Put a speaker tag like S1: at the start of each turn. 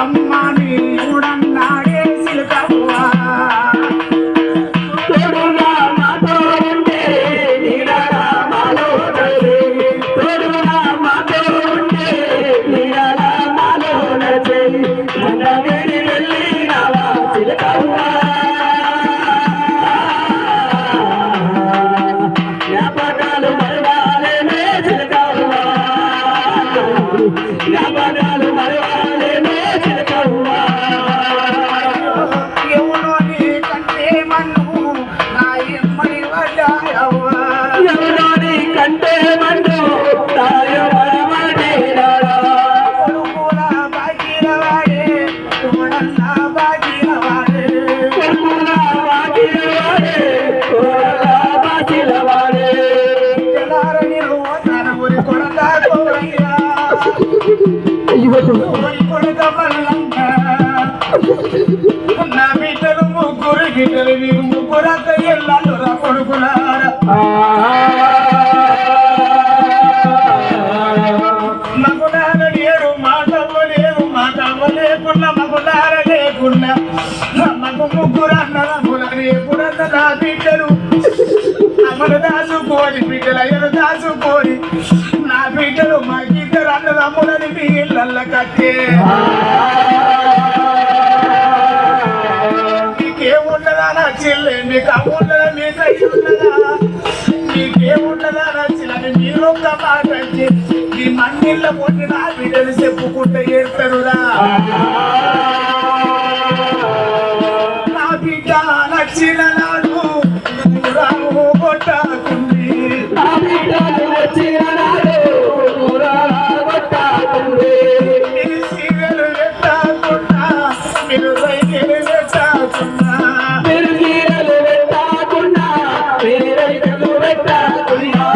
S1: ব্রহ্ম బిడ్డలు మీరు ముగ్గురు అంత రా కొడుకులారా మగులార లేరు మాటవ్వ లేరు మాటవ్వ లేకున్నా మగులార లేకున్నా మగు ముగ్గురు అన్నదమ్ముల రేపురన్న నా బిడ్డలు అమలు దాచుకోని బిడ్డలు దాచుకోని నా బిడ్డలు మాకిద్దరు అన్నదమ్ములని మీ ఇళ్ళల్ల కట్టే. చెల్లె నీకు అమ్మున్నదా మీ తల్లి ఉన్నదా? నీకేమున్నదా నా చెల్లెని మీరు ఒక మాట ఈ మన్నిళ్ళ పొట్టి నా బిడ్డలు చెప్పుకుంటే ఏడుతారురా నా బిడ్డ నచ్చిన నాడు రాము కొట్టాకుంది.
S2: నాడు
S1: సీరియల్ పెట్టకుండా మీరు
S2: మీరు